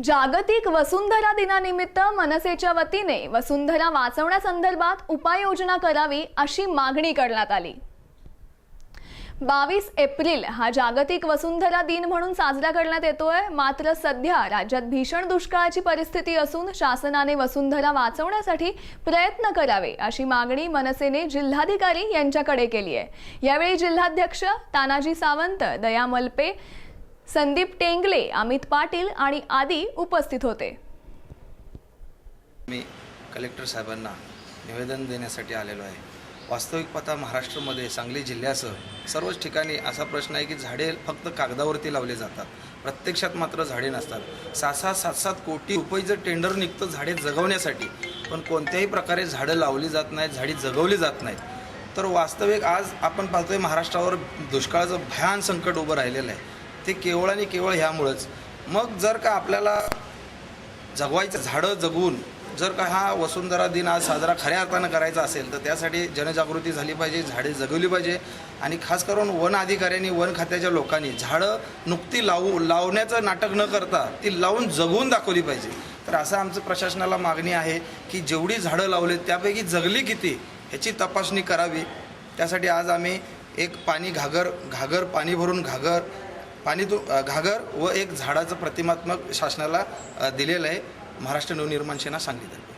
जागतिक वसुंधरा दिनानिमित्त मनसेच्या वतीने वसुंधरा वाचवण्यासंदर्भात उपाययोजना करावी अशी मागणी करण्यात आली. बावीस एप्रिल हा जागतिक वसुंधरा दिन म्हणून साजरा करण्यात येतोय. मात्र सध्या राज्यात भीषण दुष्काळाची परिस्थिती असून शासनाने वसुंधरा वाचवण्यासाठी प्रयत्न करावे अशी मागणी मनसेने जिल्हाधिकारी यांच्याकडे केली आहे यावेळी जिल्हाध्यक्ष तानाजी सावंत दया मलपे संदीप टेंगले अमित पाटील आणि आदी उपस्थित होते. मी कलेक्टर साहेबांना निवेदन देण्यासाठी आलेलो आहे. वास्तविक पाहता महाराष्ट्रामध्ये सांगली जिल्ह्यासह सर्वच ठिकाणी असा प्रश्न आहे की झाडे फक्त कागदावरती लावले जातात. प्रत्यक्षात मात्र झाडे नसतात. सहा सहा सात सात कोटी रुपये टेंडर निघतं झाडे जगवण्यासाठी पण कोणत्याही प्रकारे झाडं लावली जात नाहीत झाडी जगवली जात नाहीत. तर वास्तविक आज आपण पाहतोय महाराष्ट्रावर दुष्काळाचं भयान संकट उभं राहिलेलं आहे. ते केवळ आणि केवळ ह्यामुळंच. मग जर का आपल्याला जगवायचं झाडं जगवून जर का हा वसुंधरा दिन आज साजरा खऱ्या अर्थानं करायचा असेल तर त्यासाठी जनजागृती झाली पाहिजे झाडे जगवली पाहिजे आणि खास करून वन अधिकाऱ्यांनी वन खात्याच्या लोकांनी झाडं नुकती लावू लावण्याचं नाटक न करता ती लावून जगवून दाखवली पाहिजे. तर असं आमचं प्रशासनाला मागणी आहे की जेवढी झाडं लावलीत त्यापैकी जगली किती ह्याची तपासणी करावी. त्यासाठी आज आम्ही एक पाणी घागर घागर पाणी भरून घागर पाणी तु घागर व एक झाडाचं प्रतिमात्मक शासनाला दिलेलं आहे. महाराष्ट्र नवनिर्माण सेना सांगितलं